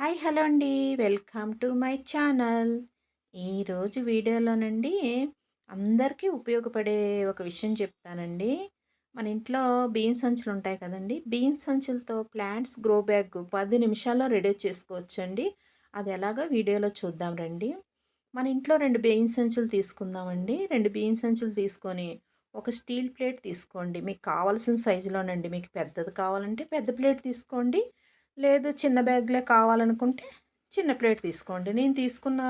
Hi hello అండి. Welcome to my channel. ఈరోజు వీడియోలోనండి అందరికీ ఉపయోగపడే ఒక విషయం చెప్తానండి. మన ఇంట్లో బీన్ సంచులు ఉంటాయి కదండి. బీన్ సంచులతో ప్లాంట్స్ గ్రో బ్యాగ్ పది నిమిషాల్లో రెడీ చేసుకోవచ్చండి. అది ఎలాగో వీడియోలో చూద్దాం రండి. మన ఇంట్లో రెండు బీన్ సంచులు తీసుకుందామండి. రెండు బీన్ సంచులు తీసుకొని ఒక స్టీల్ ప్లేట్ తీసుకోండి. మీకు కావాల్సిన సైజులోనండి. మీకు పెద్దది కావాలంటే పెద్ద ప్లేట్ తీసుకోండి. లేదు చిన్న బ్యాగ్లే కావాలనుకుంటే చిన్న ప్లేట్ తీసుకోండి. నేను తీసుకున్న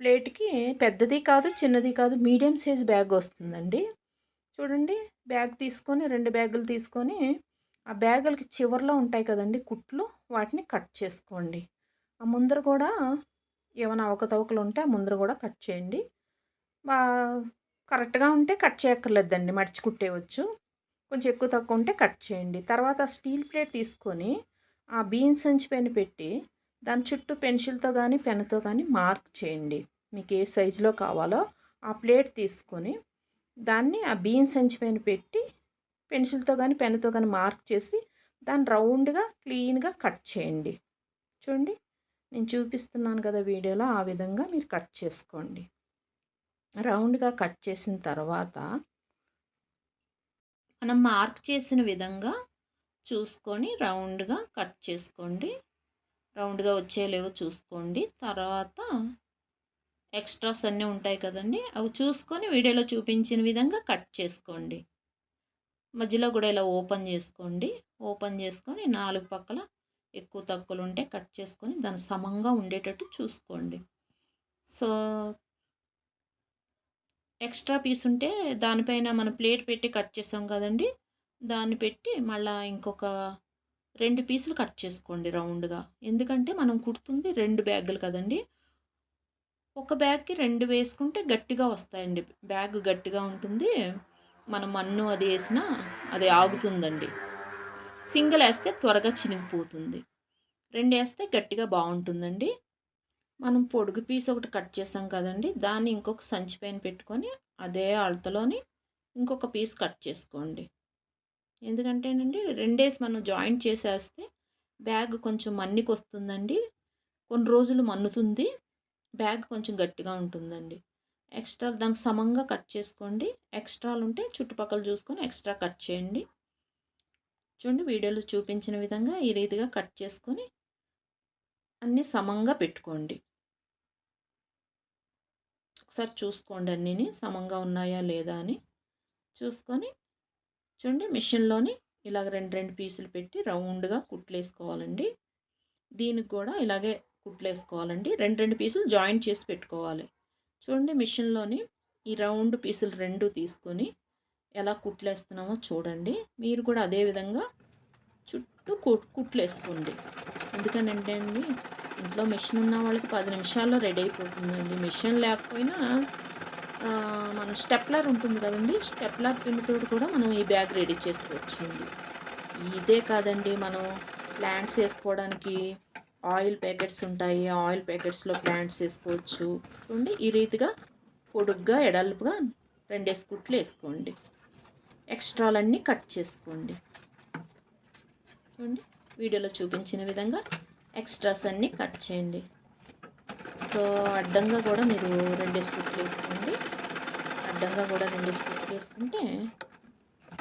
ప్లేట్కి పెద్దది కాదు చిన్నది కాదు మీడియం సైజ్ బ్యాగ్ వస్తుందండి. చూడండి బ్యాగ్ తీసుకొని రెండు బ్యాగులు తీసుకొని ఆ బ్యాగులకి చివరిలో ఉంటాయి కదండి కుట్లు వాటిని కట్ చేసుకోండి. ఆ ముందర కూడా ఏమైనా అవకతవకలు ఉంటే ఆ ముందర కూడా కట్ చేయండి. బా కరెక్ట్గా ఉంటే కట్ చేయక్కర్లేదండి మడిచి కుట్టేయవచ్చు కొంచెం ఎక్కువ తక్కువ ఉంటే కట్ చేయండి. తర్వాత స్టీల్ ప్లేట్ తీసుకొని ఆ బీన్స్ సంచి పెన్ పెట్టి దాని చుట్టూ పెన్సిల్తో కానీ పెన్తో కానీ మార్క్ చేయండి. మీకు ఏ సైజులో కావాలో ఆ ప్లేట్ తీసుకొని దాన్ని ఆ బీన్స్ సంచి పైన పెట్టి పెన్సిల్తో కానీ పెన్తో కానీ మార్క్ చేసి దాన్ని రౌండ్గా క్లీన్గా కట్ చేయండి. చూడండి నేను చూపిస్తున్నాను కదా వీడియోలో ఆ విధంగా మీరు కట్ చేసుకోండి. రౌండ్గా కట్ చేసిన తర్వాత మనం మార్క్ చేసిన విధంగా చూసుకొని రౌండ్గా కట్ చేసుకోండి. రౌండ్గా వచ్చేలేవో చూసుకోండి. తర్వాత ఎక్స్ట్రాస్ అన్నీ ఉంటాయి కదండి అవి చూసుకొని వీడియోలో చూపించిన విధంగా కట్ చేసుకోండి. మధ్యలో కూడా ఇలా ఓపెన్ చేసుకోండి. ఓపెన్ చేసుకొని నాలుగు పక్కల ఎక్కువ తక్కువలు ఉంటే కట్ చేసుకొని దాని సమంగా ఉండేటట్టు చూసుకోండి. సో ఎక్స్ట్రా పీస్ ఉంటే దానిపైన మనం ప్లేట్ పెట్టి కట్ చేసాం కదండి దాన్ని పెట్టి మళ్ళీ ఇంకొక రెండు పీసులు కట్ చేసుకోండి రౌండ్గా. ఎందుకంటే మనం కుడుతుంది రెండు బ్యాగులు కదండి. ఒక బ్యాగ్కి రెండు వేసుకుంటే గట్టిగా వస్తాయండి. బ్యాగ్ గట్టిగా ఉంటుంది. మనం మన్ను అది వేసినా అది ఆగుతుందండి. సింగిల్ వేస్తే త్వరగా చినిగిపోతుంది. రెండు వేస్తే గట్టిగా బాగుంటుందండి. మనం పొడుగు పీస్ ఒకటి కట్ చేసాం కదండి. దాన్ని ఇంకొక సంచి పైన పెట్టుకొని అదే అలతలోని ఇంకొక పీస్ కట్ చేసుకోండి. ఎందుకంటేనండి రెండేసి మనం జాయింట్ చేసేస్తే బ్యాగ్ కొంచెం మన్నికి వస్తుందండి కొన్ని రోజులు మన్నుతుంది. బ్యాగ్ కొంచెం గట్టిగా ఉంటుందండి. ఎక్స్ట్రా దానికి సమంగా కట్ చేసుకోండి. ఎక్స్ట్రాలు ఉంటే చుట్టుపక్కల చూసుకొని ఎక్స్ట్రా కట్ చేయండి. చూడండి వీడియోలో చూపించిన విధంగా ఈ రీతిగా కట్ చేసుకొని అన్నీ సమంగా పెట్టుకోండి. ఒకసారి చూసుకోండి అన్నీని. సమంగా ఉన్నాయా లేదా అని చూసుకొని చూడండి మిషన్లోని ఇలాగ రెండు రెండు పీసులు పెట్టి రౌండ్గా కుట్లేసుకోవాలండి. దీనికి కూడా ఇలాగే కుట్లేసుకోవాలండి. రెండు రెండు పీసులు జాయింట్ చేసి పెట్టుకోవాలి. చూడండి మిషన్లోని ఈ రౌండ్ పీసులు రెండు తీసుకొని ఎలా కుట్లేస్తున్నామో చూడండి. మీరు కూడా అదే విధంగా చుట్టూ కుట్లేసుకోండి. ఎందుకనంటే అండి ఇంట్లో మిషన్ ఉన్న వాళ్ళకి పది నిమిషాల్లో రెడీ అయిపోతుందండి. మిషన్ లేకపోయినా మనం స్టెప్లర్ ఉంటుంది కదండి స్టెప్లర్ పిన్తో కూడా మనం ఈ బ్యాగ్ రెడీ చేసుకోవచ్చండి. ఇదే కాదండి మనం ప్లాంట్స్ వేసుకోవడానికి ఆయిల్ ప్యాకెట్స్ ఉంటాయి ఆయిల్ ప్యాకెట్స్లో ప్లాంట్స్ వేసుకోవచ్చు. చూడండి ఈ రీతిగా పొడుగ్గా ఎడల్పుగా రెండేసి కుట్లు వేసుకోండి. ఎక్స్ట్రాలన్నీ కట్ చేసుకోండి. చూడండి వీడియోలో చూపించిన విధంగా ఎక్స్ట్రాస్ అన్నీ కట్ చేయండి. సో అడ్డంగా కూడా మీరు రెండు స్కూట్లు వేసుకోండి. అడ్డంగా కూడా రెండు స్కూట్లు వేసుకుంటే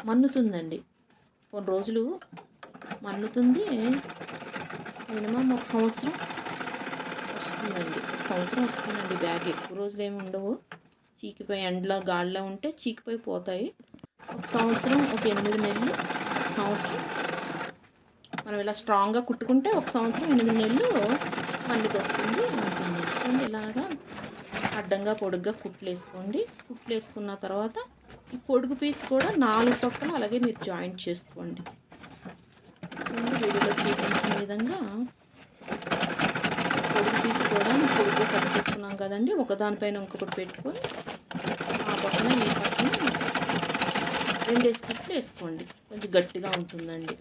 మన్నుతుందండి. కొన్ని రోజులు మన్నుతుంది మినిమం ఒక సంవత్సరం వస్తుందండి. ఒక సంవత్సరం వస్తుందండి బ్యాగ్. ఎక్కువ రోజులు ఏమి ఉండవు. చీకిపోయి ఎండలో గాలిలో ఉంటే చీకిపోయి పోతాయి. ఒక సంవత్సరం ఒక ఎనిమిది నెలలు ఒక సంవత్సరం మనం ఇలా స్ట్రాంగ్గా కుట్టుకుంటే ఒక సంవత్సరం ఎనిమిది నెలలు మళ్ళీకి వస్తుంది ఇలాగా అడ్డంగా పొడుగ్గా కుట్లు వేసుకోండి కుట్లు వేసుకున్న తర్వాత ఈ పొడుగు పీస్ కూడా నాలుగు పక్కల అలాగే మీరు జాయింట్ చేసుకోండి. వీడియోలో చూపించిన విధంగా పొడుగు పీస్ కూడా పొడుగ్గా కట్ చేసుకున్నాం కదండి. ఒకదానిపైన ఇంకొకటి పెట్టుకొని ఆ పక్కన ఈ పక్కన రెండేసి కుట్లు వేసుకోండి. కొంచెం గట్టిగా ఉంటుందండి.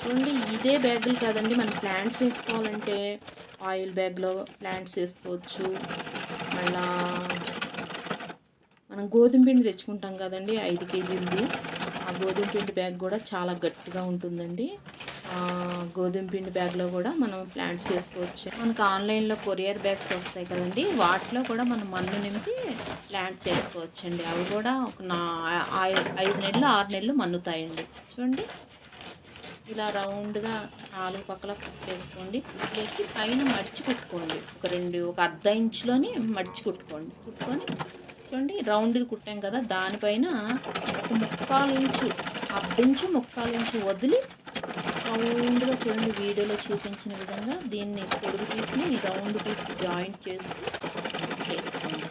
చూడండి ఇదే బ్యాగులు కాదండి. మనం ప్లాంట్స్ వేసుకోవాలంటే ఆయిల్ బ్యాగ్లో ప్లాంట్స్ వేసుకోవచ్చు మళ్ళా మనం గోధుమ పిండి తెచ్చుకుంటాం కదండి ఐదు కేజీలది. ఆ గోధుమ పిండి బ్యాగ్ కూడా చాలా గట్టిగా ఉంటుందండి. గోధుమ పిండి బ్యాగ్లో కూడా మనం ప్లాంట్స్ చేసుకోవచ్చు. మనకు ఆన్లైన్లో కొరియర్ బ్యాగ్స్ వస్తాయి కదండి వాటిలో కూడా మనం మన్ను నింపి ప్లాంట్ చేసుకోవచ్చండి. అవి కూడా ఒక నా ఐదు నెలలు ఆరు నెలలు మన్నుతాయండి చూడండి. ఇలా రౌండ్గా నాలుగు పక్కల కుట్టేసుకోండి. కుట్టేసి పైన మడిచి కుట్టుకోండి. ఒక రెండు ఒక అర్ధ ఇంచులోని మడిచి కుట్టుకోండి. కుట్టుకొని చూడండి రౌండ్గా కుట్టాం కదా దానిపైన ఒక ముక్కాలు ఇంచు అర్ధ ఇంచు ముక్కాలు ఇంచు వదిలి రౌండ్గా చూడండి వీడియోలో చూపించిన విధంగా దీన్ని పొడుగు పీస్ని రౌండ్ పీస్కి జాయింట్ చేస్తూ వేసుకోండి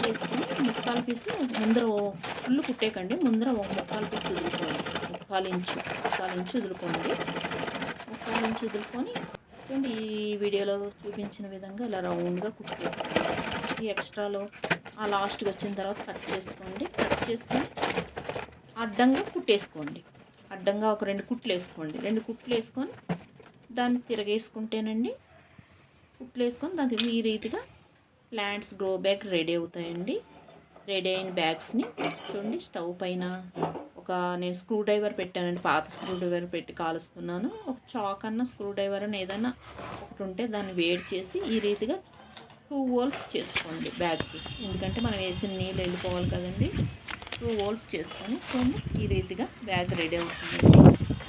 వేసుకొని ముక్కాలు పీసు ముందర ఓ- ఫుల్ కుట్టేకండి ముందర ఒక ముక్కాలు పీసు వదులుకోండి ఇంచు ముక్కాలు ఇంచు వదులుకోండి. ముక్కాలు ఇంచు వదులుకొని చూడండి ఈ వీడియోలో చూపించిన విధంగా ఇలా రౌండ్గా కుట్టేసుకోండి ఈ ఎక్స్ట్రాలో ఆ లాస్ట్కి వచ్చిన తర్వాత కట్ చేసుకోండి. కట్ చేసుకొని అడ్డంగా కుట్టేసుకోండి. అడ్డంగా ఒక రెండు కుట్లు వేసుకోండి. రెండు కుట్లు వేసుకొని దాన్ని తిరగేసుకుంటేనండి కుట్లు వేసుకొని దానికి ఈ రీతిగా ప్లాంట్స్ గ్రో బ్యాగ్ రెడీ అవుతాయండి. రెడీ అయిన బ్యాగ్స్ని చూడండి స్టవ్ పైన ఒక నేను స్క్రూ డ్రైవర్ పెట్టానండి పాత స్క్రూ డ్రైవర్ పెట్టి కాలుస్తున్నాను. ఒక చాక్ అన్న స్క్రూ డ్రైవర్ అని ఏదైనా ఒకటి ఉంటే దాన్ని వేడి చేసి ఈ రీతిగా టూ హోల్స్ చేసుకోండి బ్యాగ్కి. ఎందుకంటే మనం వేసిన నీళ్ళు వెళ్ళిపోవాలి కదండి. టూ హోల్స్ చేసుకొని చూడండి ఈ రీతిగా బ్యాగ్ రెడీ అవుతుంది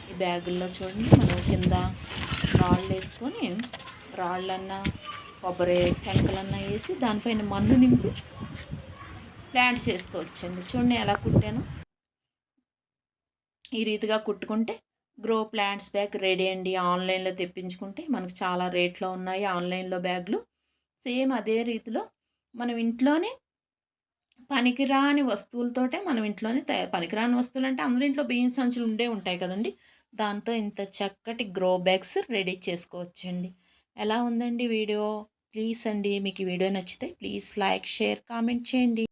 ఈ బ్యాగుల్లో చూడండి మనం కింద రాళ్ళు వేసుకొని రాళ్ళన్నా కొబ్బరి టెంకలన్నా వేసి దానిపైన మన్ను నింపి ప్లాంట్స్ చేసుకోవచ్చండి. చూడండి ఎలా కుట్టాను. ఈ రీతిగా కుట్టుకుంటే గ్రో ప్లాంట్స్ బ్యాగ్ రెడీ అండి. ఆన్లైన్లో తెప్పించుకుంటే మనకు చాలా రేట్లో ఉన్నాయి. ఆన్లైన్లో బ్యాగ్లు సేమ్ అదే రీతిలో మనం ఇంట్లోనే పనికిరాని వస్తువులతోటే మనం ఇంట్లోనే తయారు పనికిరాని వస్తువులు అంటే అందరి ఇంట్లో బియ్యం సంచులు ఉండే ఉంటాయి కదండి. దాంతో ఇంత చక్కటి గ్రో బ్యాగ్స్ రెడీ చేసుకోవచ్చండి. ఎలా ఉందండి వీడియో? ప్లీజ్ అండి మీకు ఈ వీడియో నచ్చితే ప్లీజ్ లైక్ షేర్ కామెంట్ చేయండి.